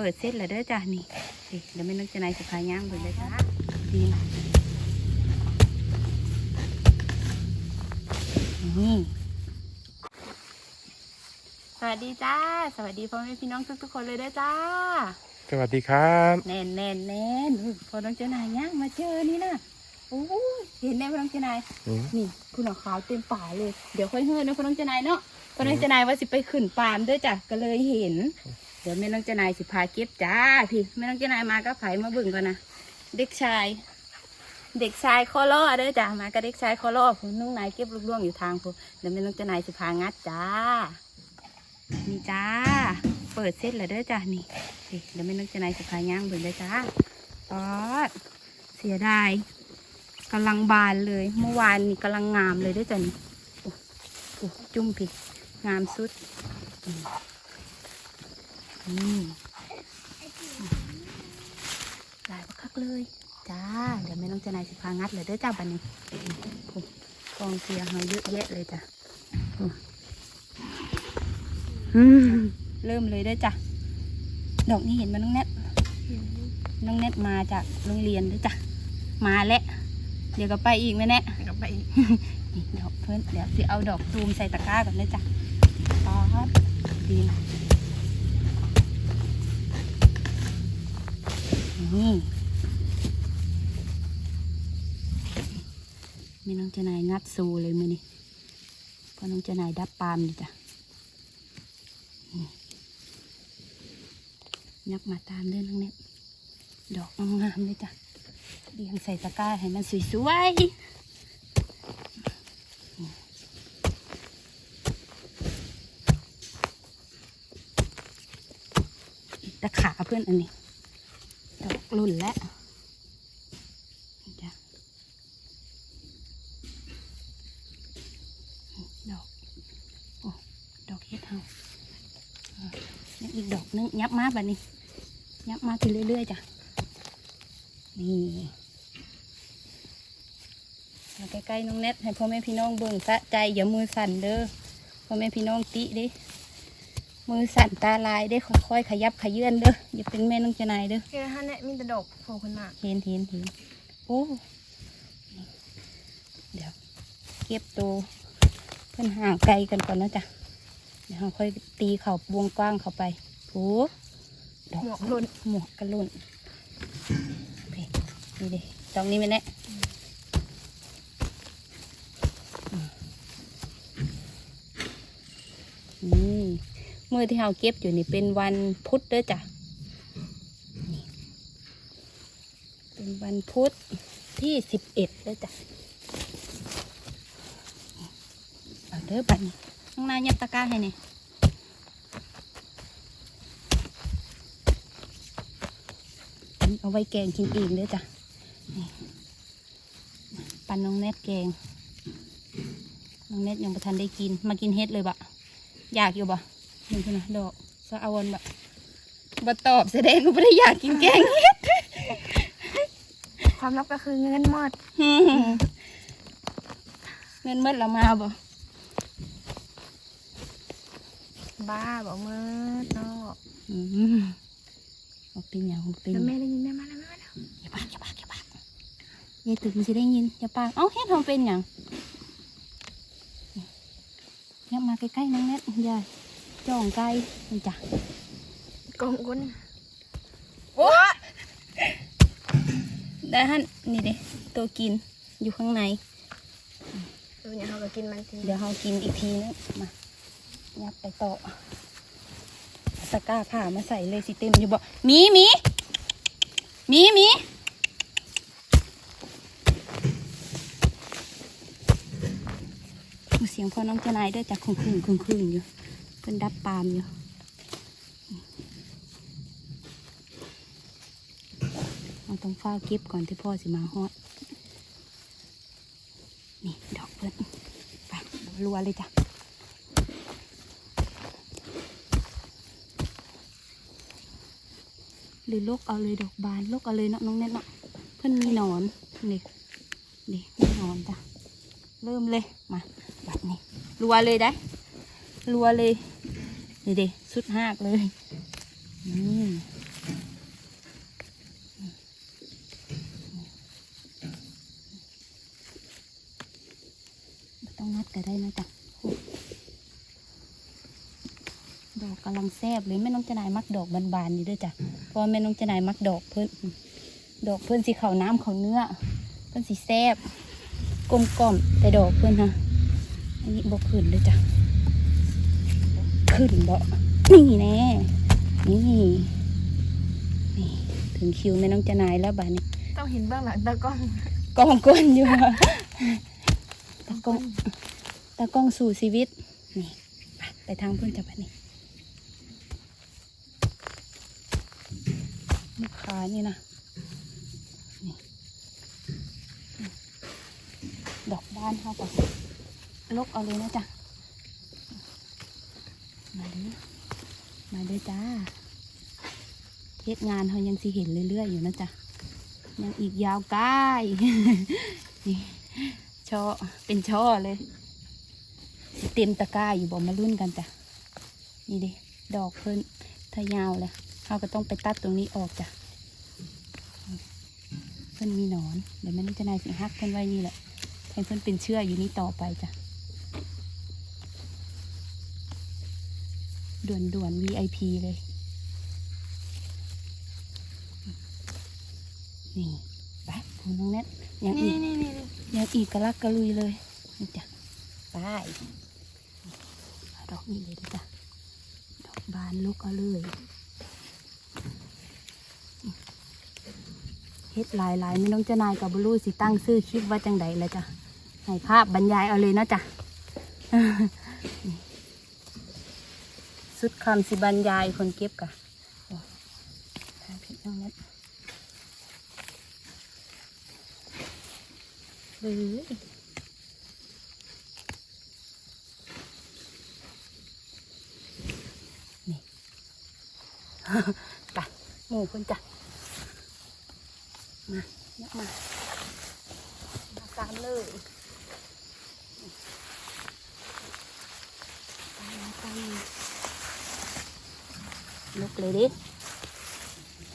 ปิดเสร็จแล้วเด้อจ้ะนี่นี่เดี๋ยวไม่นึกจะไหนายสุภาย่างเบิ่งเลยจ้ะดีนะนี่สวัสดีจ้า สวัสดีพ่อแม่พี่น้องทุกๆคนเลยเด้อจ้า สวัสดีครับแน่นแน่นแน่นอุ๊ยพอน้องเจ้านายย่างมาเจอนี่นะโอ้ยเห็นแน่พ่อน้องเจ้านายอืมนี่คุณเอาขาวเต็มป่าเลย เดี๋ยวค่อยเฮือนนะพ่อน้องเจ้านายเนาะพ่อน้องเจ้านายว่าสิไปขึ้นปาล์มเด้วยจ้ะก็เลยเห็น เดี๋ยวแม่น้องเจ้านายสิพาเก็บจ้าพี่แม่น้องเจ้านายมาก็ไผมาบิ่งก่อนนะเด็กชาย เด็กชายคอล่อเด้อจ้ะมากับเด็กชายคอล่อผมน้องนายเก็บลูกล่วงอยู่ทางผมเดี๋ยวแม่น้องเจ้านายสิพางัดจ้านี่จ้า เปิดเสร็จแล้วเด้อจ้ะนี่เดี๋ยวแม่น้องเจ้านายสิพาย่างบิ่งเลยจ้าปอดเสียดายกำลังบานเลย เมื่อวานนี่กำลังงามเลยด้อจ้ะนี่โอ้โอ้จุ่มพี่งามสุด อืมหลายบักคักเลย จ้า เดี๋ยวแม่น้องเจานายสิพางัดเลยเด้อจ้าบันนี้โอ้กองเสียเฮาเยอะแยะเลยจ้ะโอ้อืมเริ่มเลยเด้อจ้ะ ดอกนี้เห็นไหมน้องเน็ตน้องเน็ตมาจากโรงเรียนเด้อจ้ะ มาแล้วเดี๋ยวก็ไปอีกไหมแน่กลับไปอีกนี่ดอกเพิ่นเดี๋ยวสิเอาดอกตูมใส่ตะกร้าก่อนนะจ้ะป๊อดดีนะ นี่มีน้องเจนายงัดซูเลยมือนี่พราะน้องเจนายดับปามอยู่จ้ะนี่ยับมาตามเด้อน้องน็ตดอกงามเลยจ้ะเรียงใส่ตะกร้าให้มันสวยๆตะขาเพื่อนอันนี้ ดอกรุ่นแล้วจ้ะดอกโอ้ดอกเฮ็ดเฮาอีกดอกนึงยับมาแบบนี้ ยับมาขึ้นเรื่อยๆจ้ะนี่มาใกล้ๆน้องเน็ตให้พ่อแม่พี่น้องเบิ่งสะใจอย่ามือสั่นเด้อพ่อแม่พี่น้องติด้ มือสั่นตาลายได้ค่อยๆขยับขยื่นเด้ออย่าเป็นแม่น้องเจานายเด้อแค่ฮันเนี่ยมีแต่ดอกโผล่ขึ้นมาเห็นเห็นเห็นโอ้นี่เดี๋ยวเก็บตัวเพิ่นห่างไกลกันก่อนนะจ๊ะเดี๋ยวเราค่อยตีเข่าวงกว้างเข้าไปโอ้ดอกหมวกหล่นหมวกกระลุ่นนี่นี่ดิดอกนี้ไหมเนี่ยอืมนี่ มือที่เราเก็บอยู่นี่เป็นวันพุธเด้อจ้ะเป็นวันพุธที่สิบเอ็ดเด้อจ้ะเอาเด้อบัดนี้ข้างหน้ายับตะกร้าให้เนี่ยเอาไว้แกงกินเองเด้อจ้ะปันน้องเน็ตแกงน้องเน็ตยังประทันได้กิน มากินเฮ็ดเลยบะอยากอยู่บะ หนึ่งขนาดดอกสะอวนบะบะตอบแสดงว่าไม่ได้อยากกินแกงเฮ็ดความลับก็คือเงินหมด เงินเมื่อเรามาบ่บ้าบอกเมื่อนอกอืมบอกเป็นอย่างบอกเป็นแล้วอแม่ย่างได้ยินแม่มาแล้วแม่มาแล้วอย่าปากอย่าปากอย่าปากยายตื่นสิได้ยินอย่าปากเอ้าเฮ็ดทำเป็นอย่างอย่ามาใกล้ๆน้องเน็ตยาย จ้องไกลนี่จ้ะกองกุ้นโอ้ได้ฮันนี่เด้ตัวกินอยู่ข้างในดูเนี่ยเขาก็กินมันทีเดี๋ยวเรากินอีกทีนึงมายับไปต่อตะกร้าผ้ามาใส่เลยสิเต็มอยู่บ่มีมีมีมีเสียงพ่อน้องเจานายเด้วยจากคงคืนคงคืนอยู่ เป็นดับปามอยู่เราต้องเฝ้าเก็บก่อนที่พ่อสิมาฮอด นี่ดอกเพื่อนไปรัวเลยจ้ะหรือลกเอาเลยดอกบานลกเอาเลยเนาะน้องเน็ตเนาะเพื่อนมีหนอนนี่นี่มีหนอนจ้ะเริ่มเลยมาแบบนี้รัวเลยได้รัวเลย นี่ดิสุดหากเลยต้องนัดก็ได้นะจ๊ะดอกกำลังแซบเลยแม่น้องจะนายมักดอกบานๆนี่ด้วยจ้ะเพราะแม่น้องจะนายมักดอกเพื่อนดอกเพื่อนสีขาวน้ำขาวเนื้อ เพื่อนสีแซบกลมกล่อมแต่ดอกเพื่อนนะอันนี้บกผื่นเลยจ้ะ ขึ้นบ่นี่แน่นี่นี่ ถึงคิวแม่น้องจะนายแล้วบานนี้ต้องเห็นเบื้องหลังตากล้องกองก้นอยู่อะตากล้องตากล้องสู่ชีวิตนี่ไปไปทางเพื่อนจับไปนี่ลูกค้านี่นะนี่ดอกบ้านเขาก่อนลกเอาเลยนะจ๊ะ มาเด้อ มาเด้อจ้าเทศงานเขายังสิเห็นเรื่อยๆอยู่นะจ๊ะ ยังอีกยาวไกลนี่ช่อเป็นช่อเลยเต็มตะกร้าอยู่บอกมารุ่นกันจ้ะ นี่ดิดอกเพิ่นถ้ายาวเลยเราก็ต้องไปตัดตรงนี้ออกจ้ะ เพิ่นมีหนอน เดี๋ยวม่นี่จะนายสิฮักเพิ่นไว้นี่แหละให้เพิ่นเป็นเชื่ออยู่นี่ต่อไปจ้ะ ด่วนด่วนๆ VIP เลย นี่ไปคุณน้องเน็ตยังอีนี่กนี่นี่นี่ยังอีกกระลักกระลุยเลยนี่จ้ะไปเอาดอกนี้เลยดิจ้ะดอกบานลุกเอาเลยเฮ็ดหลายหลายๆไม่ต้องเจะนายกับบลูสิตั้งซื้อคลิปว่าจังใดแล้วจ้ะให้ภาพบรรยายเอาเลยเนาะจ้ะนี่ สุดคำสิบรรยายคนเก็บกะโอ้ทางผิดน้องเน็ตเลยนี่ไปหมูเพิ่นจ้ะมาเนี่ยมา มาตามเลยตามมาตามมาลุก เลยดิ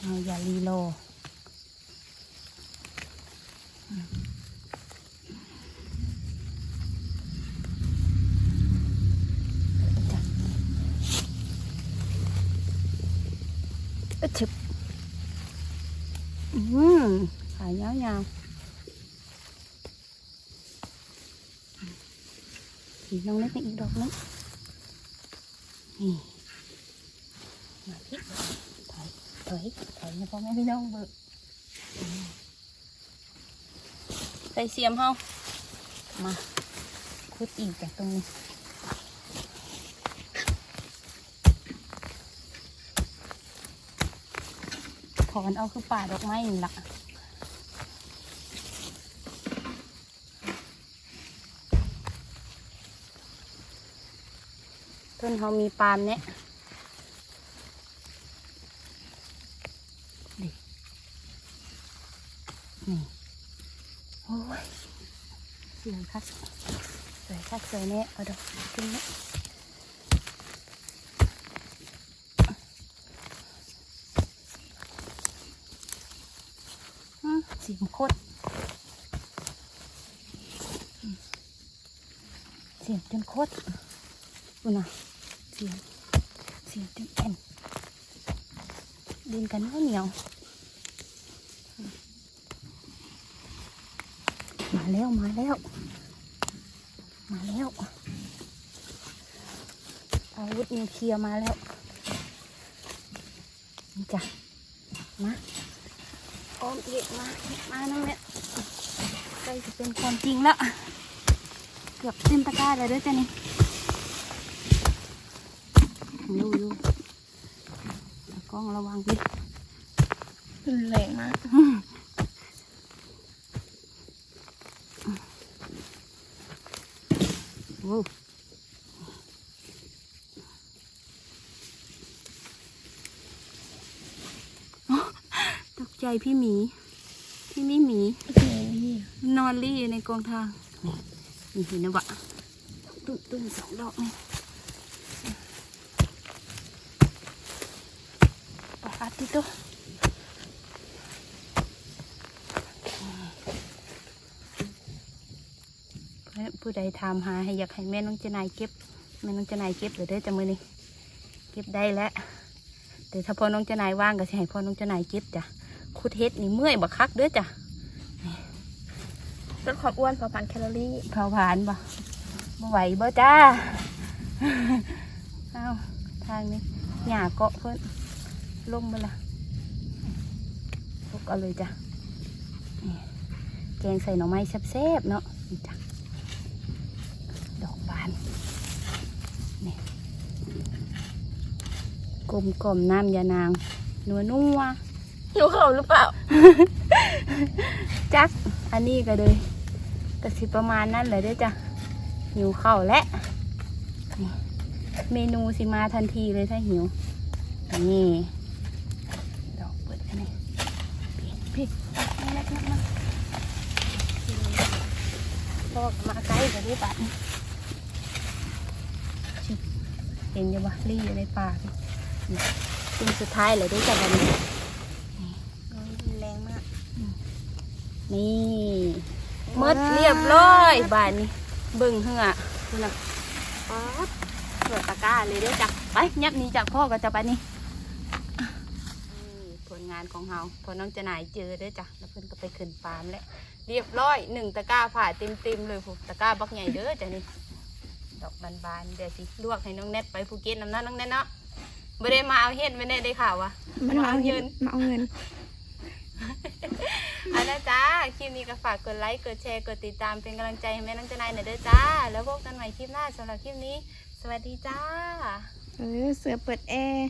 เอาอย่ารีโลจ้ะอึดฉึบอืมขายยาวๆอีกน้องเล็กนี่อีกดอกนึงนี่ มาพี่ถอยถอยถอยนะพ่อแม่พี่น้องเบิกใส่เสียมเฮามาคุดอีกจากตรงนี้ถอนเอาคือป่าดอกไม้นี่ละต้นเขามีปาล์มเนี่ยดินี่โอ้ย สวยคักสวยคักสวยเนี่ยเอาดอกขึ้นนี่ยอืมสีมโคตรเสียงจนโคตรดูนะเสียงเสียงจนแอนดินกันเหนียวเหนียวมาแล้ว มาแล้ว มาแล้วอาวุธนิวเคลียร์มาแล้วนี่จ้ะมาออมเอกมามาน้องเนี่ยใกล้จะเป็นความจริงแล้วเกือบเต็มตะกร้าเลยเด้วยจ้ะนี่ดูดูตากล้องระวังดิรุนแรงมาก ว้วอ๋อตกใจพี่หมี พี่ม่หมี นอนรี่อยู่ในกองทางนี่เห็นนะวะตุ้มตุ้มสองดอกนี่ปาทิตย์ตั ผู้ใดถามหาให้อยากให้แม่น้องเจนายเก็บแม่น้องเจนายเก็บเดี๋ยวได้อจะมือนี่เก็บได้แล้วดี๋ยวถ้าพ่อน้องเจ้านายว่างก็สิให้พ่อน้องเจ้านายเก็บจ้ะคุดเฮ็ดนี่เมื่อยบักคักเด้อจ้ะลดความอ้วนเผาผลาญแคลอรี่เผาผลาญบ่บ่ไหวบ่จ้าเอ้าทางนี้หญ้าเกาะเพิ่นลงมาละลุกเอาเลยจ้ะนี่แกงใส่หน่อไม้แซ่บๆเนาะนี่จ้ะดอกบานนี่กลมกลมๆน้ำยานาง นัวนัวๆหิวข้าวหรือเปล่า จัก อันนี้ก็เลยก็สิประมาณนั้นเลยเด้อจ้ะหิวข้าวและนี่เมนูสิมาทันทีเลยถ้าหิว นี่ดอกเปิดกันนี่พี่พี่มามามามาพ่อก็มาใกล้กันด้วยปัดนี่ชิบ เห็นยังวะลี่อยู่ในป่าพี่นี่จุ่มสุดท้ายเลยเด้วยจ้ะวันนี้แรงมาก นี่หมดเรียบร้อยบานนี้เบิ่งเหือคุณน่ะป๊าดเปิดตะกร้าเลยเด้อจ้ะไปยับหนี้จากพ่อก็จะไปนี่นี่ผลงานของเฮาพอน้องจะนายเจอเด้อจ้ะแล้วเพิ่นก็ไปขึ้นฟาร์มแล้วเรียบร้อยหนึ่งตะกร้าผ่าเต็มเต็มๆเลยพวกตะกร้าบักใหญ่เด้อจ้ะนี่ ดอกบานๆเดี๋ยวสิลวกให้น้องแนทไปภูเก็ตน้ำน้าน้องแนทเนาะไม่ได้มาเอาเฮ็ดไม่ได้ได้ข่าววะมันมาเอาเงินมาเอาเงินเอาละจ้าคลิปนี้ก็ฝากกดไลค์กดแชร์กดติดตามเป็นกำลังใจให้แม่น้องเจนายหน่อยเด้อจ้า แล้วพบกันใหม่คลิปหน้าสำหรับคลิปนี้ สวัสดีจ้า เออเสือเปิดแอร์